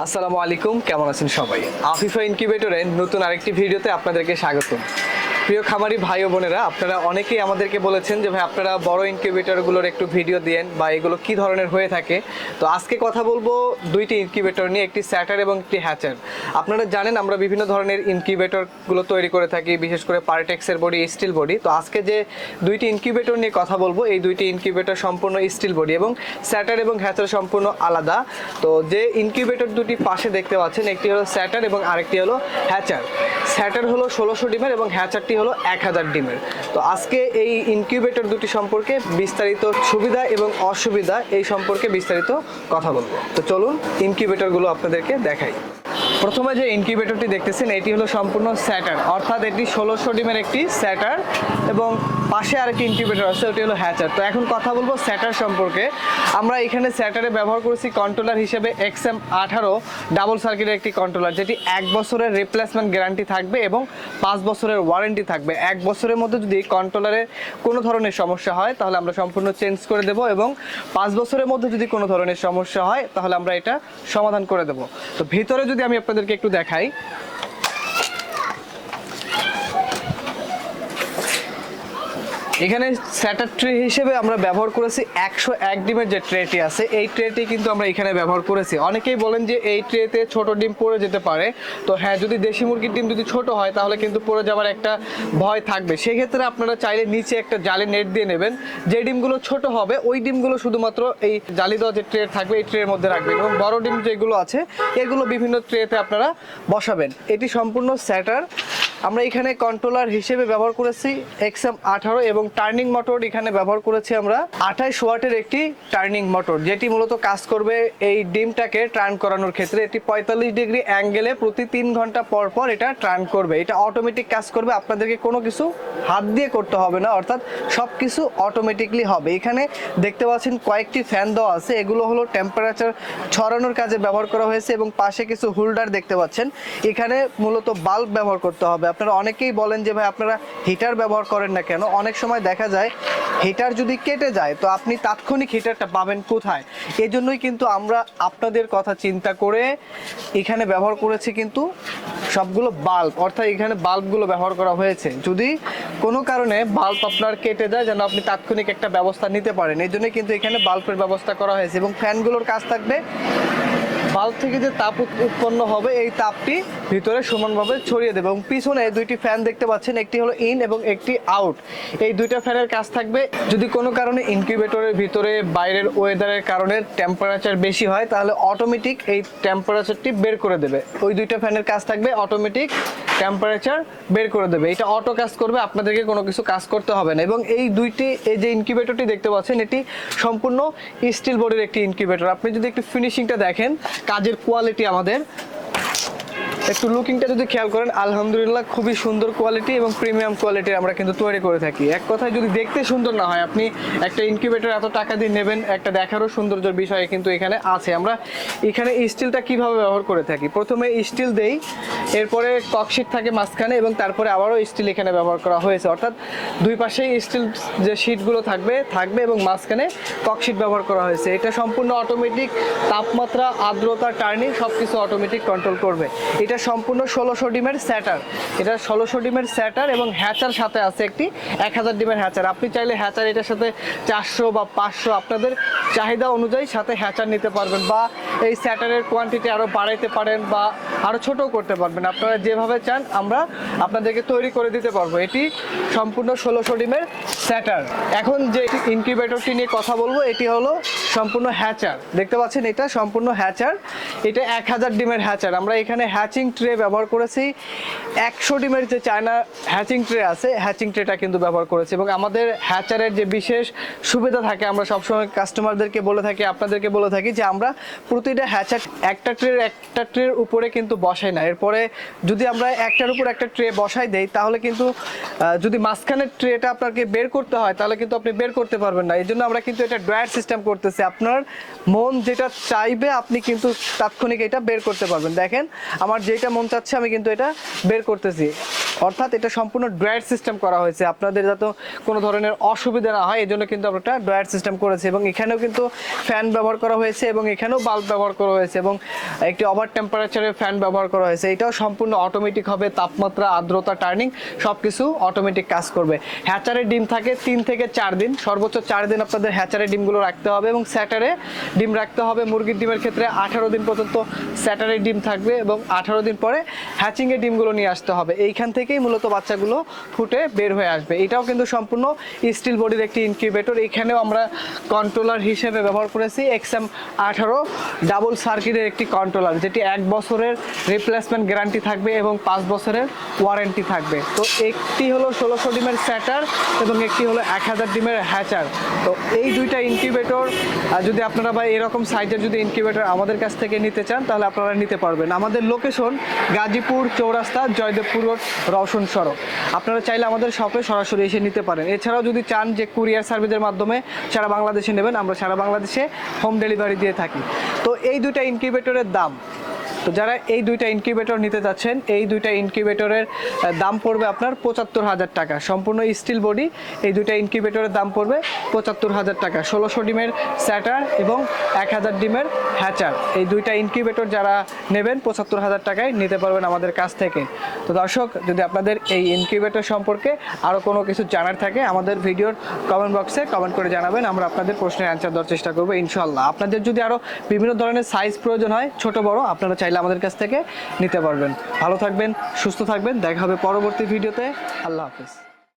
আসসালামু আলাইকুম কেমন আছেন সবাই? আফিফা ইনকিউবেটরের নতুন আরেকটি ভিডিওতে আপনাদেরকে স্বাগত প্রিয় খামারি ভাই ও বোনেরা, আপনারা অনেকেই আমাদেরকে বলেছেন যে, ভাই, আপনারা বড় ইনকিউবেটরগুলোর একটু ভিডিও দিয়েন বা এগুলো কি ধরনের হয়ে থাকে? তো আজকে কথা বলব দুইটি ইনকিউবেটর নিয়ে, একটি স্যাটার এবং একটি হ্যাচার। আপনারা জানেন, আমরা বিভিন্ন ধরনের ইনকিউবেটরগুলো তৈরি করে থাকি, বিশেষ করে পার্টেক্সের বডি, স্টিল বডি। তো আজকে যে দুইটি ইনকিউবেটর নিয়ে কথা বলব, এই দুইটি ইনকিউবেটর সম্পূর্ণ স্টিল বডি এবং স্যাটার এবং হ্যাচার সম্পূর্ণ আলাদা। তো যে ইনকিউবেটর দুটি পাশে দেখতে পাচ্ছেন, একটি হলো স্যাটার এবং আরেকটি হলো হ্যাচার। স্যাটার হলো ষোলোশো ডিমের এবং হ্যাচারটি হলো এক হাজার ডিমের। তো আজকে এই ইনকিউবেটর দুটি সম্পর্কে বিস্তারিত সুবিধা এবং অসুবিধা এই সম্পর্কে বিস্তারিত কথা বলব। তো চলুন ইনকিউবেটরগুলো আপনাদেরকে দেখাই। প্রথমে যে ইনকিউবেটরটি দেখতেছেন, এটি হলো সম্পূর্ণ স্যাটার অর্থাৎ এটি ষোলোশো ডিমের একটি স্যাটার এবং পাশে আরেকটি ইনকিউবেটর আছে, ওটি হলো হ্যাচার তো এখন কথা বলব স্যাটার সম্পর্কে। আমরা এখানে স্যাটারে ব্যবহার করেছি কন্ট্রোলার হিসেবে এক্স এম আঠারো ডাবল সার্কিটের একটি কন্ট্রোলার যেটি এক বছরের রিপ্লেসমেন্ট গ্যারান্টি থাকবে এবং পাঁচ বছরের ওয়ারেন্টি থাকবে। এক বছরের মধ্যে যদি কন্ট্রোলারে কোনো ধরনের সমস্যা হয়, তাহলে আমরা সম্পূর্ণ চেঞ্জ করে দেব এবং পাঁচ বছরের মধ্যে যদি কোনো ধরনের সমস্যা হয়, তাহলে আমরা এটা সমাধান করে দেব। তো ভিতরে যদি আমি আপনাদেরকে একটু দেখাই। এখানে স্যাটার ট্রে হিসেবে আমরা ব্যবহার করেছি একশো এক ডিমের যে ট্রেটি আছে, এই ট্রেটি কিন্তু আমরা এখানে ব্যবহার করেছি। অনেকেই বলেন যে এই ট্রেতে ছোট ডিম পড়ে যেতে পারে। তো হ্যাঁ যদি দেশি মুরগির ডিম যদি ছোট হয়, তাহলে কিন্তু পড়ে যাওয়ার একটা ভয় থাকবে। সেক্ষেত্রে আপনারা চাইলে নিচে একটা জালি নেট দিয়ে নেবেন। যে ডিমগুলো ছোট হবে, ওই ডিমগুলো শুধুমাত্র এই জালি দেওয়া যে ট্রে থাকবে, এই ট্রের মধ্যে রাখবেন। এবং বড় ডিম যেগুলো আছে, এগুলো বিভিন্ন ট্রেতে আপনারা বসাবেন। এটি সম্পূর্ণ স্যাটার আমরা এখানে কন্ট্রোলার হিসেবে ব্যবহার করেছি এক্সএম আঠারো এবং টার্নিং মোটর এখানে ব্যবহার করেছি আমরা আঠাইশ ওয়াটের একটি টার্নিং মোটর যেটি মূলত কাজ করবে এই ডিমটাকে টার্ন করানোর ক্ষেত্রে। এটি পঁয়তাল্লিশ ডিগ্রি অ্যাঙ্গেলে প্রতি তিন ঘণ্টা পর পর এটা টার্ন করবে। এটা অটোমেটিক কাজ করবে, আপনাদেরকে কোনো কিছু হাত দিয়ে করতে হবে না, অর্থাৎ সব কিছু অটোমেটিকলি হবে। এখানে দেখতে পাচ্ছেন কয়েকটি ফ্যান দেওয়া আছে, এগুলো হলো টেম্পারেচার ছড়ানোর কাজে ব্যবহার করা হয়েছে এবং পাশে কিছু হোল্ডার দেখতে পাচ্ছেন। এখানে মূলত বাল্ব ব্যবহার করতে হবে। আপনারা অনেকেই বলেন যে, ভাই, আপনারা হিটার ব্যবহার করেন না কেন? অনেক সময় দেখা যায় হিটার যদি কেটে যায়, তো আপনি তাৎক্ষণিক হিটারটা পাবেন কোথায়? এই জন্যই কিন্তু আমরা আপনাদের কথা চিন্তা করে এখানে ব্যবহার করেছি কিন্তু সবগুলো বাল্ব অর্থাৎ এখানে বাল্বগুলো ব্যবহার করা হয়েছে। যদি কোনো কারণে বাল্ব আপনার কেটে যায়, যেন আপনি তাৎক্ষণিক একটা ব্যবস্থা নিতে পারেন। এই জন্য কিন্তু এখানে বাল্বের ব্যবস্থা করা হয়েছে এবং ফ্যানগুলোর কাজ থাকবে। বাল্ব থেকে যে তাপ উৎপন্ন হবে, এই তাপটি ভিতরে সমানভাবে ছড়িয়ে দেবে। এবং পিছনে দুইটি ফ্যান দেখতে পাচ্ছেন, একটি হলো ইন এবং একটি আউট এই দুইটা ফ্যানের কাজ থাকবে, যদি কোনো কারণে ইনকিউবেটরের ভিতরে, বাইরের ওয়েদারের কারণে টেম্পারেচার বেশি হয়, তাহলে অটোমেটিক এই টেম্পারেচারটি বের করে দেবে। ওই দুইটা ফ্যানের কাজ থাকবে অটোমেটিক টেম্পারেচার বের করে দেবে। এটা অটো কাজ করবে, আপনাদেরকে কোনো কিছু কাজ করতে হবে না। এবং এই দুইটি, এই যে ইনকিউবেটরটি দেখতে পাচ্ছেন, এটি সম্পূর্ণ স্টিল বোর্ডের একটি ইনকিউবেটর আপনি যদি একটু ফিনিশিংটা দেখেন, কাজের কোয়ালিটি আমাদের একটু লুকিংটা যদি খেয়াল করেন, আলহামদুলিল্লাহ খুবই সুন্দর কোয়ালিটি এবং প্রিমিয়াম কোয়ালিটির আমরা কিন্তু তৈরি করে থাকি। এক কথায় যদি দেখতে সুন্দর না হয়, আপনি একটা ইনকিউবেটর এত টাকা দিয়ে নেবেন, একটা দেখারও সৌন্দর্যের বিষয় কিন্তু এখানে আছে। আমরা এখানে স্টিলটা কীভাবে ব্যবহার করে থাকি? প্রথমে স্টিল দেই, এরপরে ককশিট থাকে মাঝখানে এবং তারপরে আবারও স্টিল এখানে ব্যবহার করা হয়েছে। অর্থাৎ দুই পাশেই স্টিল যে শিটগুলো থাকবে থাকবে এবং মাঝখানে ককশিট ব্যবহার করা হয়েছে। এটা সম্পূর্ণ অটোমেটিক তাপমাত্রা, আর্দ্রতা টার্নিং সব কিছু অটোমেটিক কন্ট্রোল করবে। এটা সম্পূর্ণ ষোলোশো ডিমের স্যাটার। এটা ষোলোশো ডিমের স্যাটার এবং হ্যাচার সাথে আছে একটি এক হাজার ডিমের হ্যাচার। আপনি চাইলে হ্যাচার এটার সাথে চারশো বা পাঁচশো আপনাদের চাহিদা অনুযায়ী সাথে হ্যাচার নিতে পারবেন বা এই স্যাটারের কোয়ান্টিটি আরও বাড়াইতে পারেন বা আরও ছোটও করতে পারবেন। আপনারা যেভাবে চান, আমরা আপনাদেরকে তৈরি করে দিতে পারব। এটি সম্পূর্ণ ষোলোশো ডিমের স্যাটার। এখন যে ইনকিউবেটরটি নিয়ে কথা বলব, এটি হলো সম্পূর্ণ হ্যাচার। দেখতে পাচ্ছেন এটা সম্পূর্ণ হ্যাচার। এটা এক হাজার ডিমের হ্যাচার। আমরা এখানে হ্যাচিং ট্রে ব্যবহার করেছি। একশো ডিমের যে চায়না হ্যাচিং ট্রে আছে, হ্যাচিং ট্রেটা কিন্তু ব্যবহার করেছি এবং আমাদের হ্যাচারের যে বিশেষ সুবিধা থাকে, আমরা সবসময় কাস্টমারদেরকে বলে থাকি, আপনাদেরকে বলে থাকি যে আমরা প্রতিটা হ্যাচার একটা ট্রের একটা ট্রের উপরে কিন্তু বসাই না। এরপরে যদি আমরা একটার উপর একটা ট্রে বসাই দেই, তাহলে কিন্তু যদি মাঝখানের ট্রেটা আপনাকে বের করতে হয়, তাহলে কিন্তু আপনি বের করতে পারবেন না। এই জন্য আমরা কিন্তু এটা ড্রয়ার সিস্টেম করতেছি। আপনার মন যেটা চাইবে, আপনি কিন্তু তাৎক্ষণিক এটা বের করতে পারবেন। দেখেন, আমার যেটা মন চাচ্ছে, আমি কিন্তু এটা বের করতেছি। অর্থাৎ এটা সম্পূর্ণ ড্রয়ার সিস্টেম করা হয়েছে। আপনাদের যাতে কোনো ধরনের অসুবিধা না হয় এই জন্য কিন্তু আমরা একটা ড্রয়ার সিস্টেম করেছি এবং এখানেও কিন্তু ফ্যান ব্যবহার করা হয়েছে এবং এখানেও বাল্ব ব্যবহার করা হয়েছে এবং একটি ওভার টেম্পারেচারের ফ্যান ব্যবহার করা হয়েছে। এটাও সম্পূর্ণ অটোমেটিক হবে, তাপমাত্রা, আর্দ্রতা টার্নিং সব কিছু অটোমেটিক কাজ করবে। হ্যাচারের ডিম থাকে তিন থেকে চার দিন। সর্বোচ্চ চার দিন আপনাদের হ্যাচারের ডিমগুলো রাখতে হবে এবং স্যাটারে ডিম রাখতে হবে। মুরগির ডিমের ক্ষেত্রে আঠারো দিন পর্যন্ত স্যাটারের ডিম থাকবে এবং আঠারো দিন পরে হ্যাচিংয়ের ডিমগুলো নিয়ে আসতে হবে। এইখান থেকেই মূলত বাচ্চাগুলো ফুটে বের হয়ে আসবে। এটাও কিন্তু সম্পূর্ণ স্টিল বডির একটি ইনকিউবেটর এখানেও আমরা কন্ট্রোলার হিসেবে ব্যবহার করেছি এক্সএম আঠারো ডাবল সার্কিটের একটি কন্ট্রোলার যেটি এক বছরের রিপ্লেসমেন্ট গ্যারান্টি থাকবে এবং পাঁচ বছরের ওয়ারেন্টি থাকবে। তো একটি হলো ষোলোশো ডিমের স্যাটার এবং একটি হলো এক হাজার ডিমের হ্যাচার তো এই দুইটা ইনকিউবেটর যদি আপনারা বা এরকম সাইজের যদি ইনকিউবেটর আমাদের কাছ থেকে নিতে চান, তাহলে আপনারা নিতে পারবেন। আমাদের লোকেশন গাজীপুর চৌরাস্তা, জয়দেবপুর রোড রওশন সড়ক আপনারা চাইলে আমাদের শপে সরাসরি এসে নিতে পারেন। এছাড়াও যদি চান যে কুরিয়ার সার্ভিসের মাধ্যমে সারা বাংলাদেশে নেবেন, আমরা সারা বাংলাদেশে হোম ডেলিভারি দিয়ে থাকি। তো এই দুটা ইনকিউবেটরের দাম তো যারা এই দুইটা ইনকিউবেটর নিতে যাচ্ছেন, এই দুইটা ইনকিউবেটরের দাম পড়বে আপনার পঁচাত্তর হাজার টাকা। সম্পূর্ণ স্টিল বডি এই দুইটা ইনকিউবেটরের দাম পড়বে পঁচাত্তর হাজার টাকা। ষোলোশো ডিমের স্যাটার এবং এক হাজার ডিমের হ্যাচার এই দুইটা ইনকিউবেটর যারা নেবেন, পঁচাত্তর হাজার টাকায় নিতে পারবেন আমাদের কাছ থেকে। তো দর্শক, যদি আপনাদের এই ইনকিউবেটর সম্পর্কে আরও কোনো কিছু জানার থাকে, আমাদের ভিডিওর কমেন্ট বক্সে কমেন্ট করে জানাবেন, আমরা আপনাদের প্রশ্নের অ্যান্সার দেওয়ার চেষ্টা করব ইনশাল্লাহ আপনাদের যদি আরও বিভিন্ন ধরনের সাইজ প্রয়োজন হয়, ছোট বড়, আপনারা চাইলে আমাদের কাছ থেকে নিতে পারবেন। ভালো থাকবেন, সুস্থ থাকবেন। দেখা হবে পরবর্তী ভিডিওতে। আল্লাহ হাফিজ।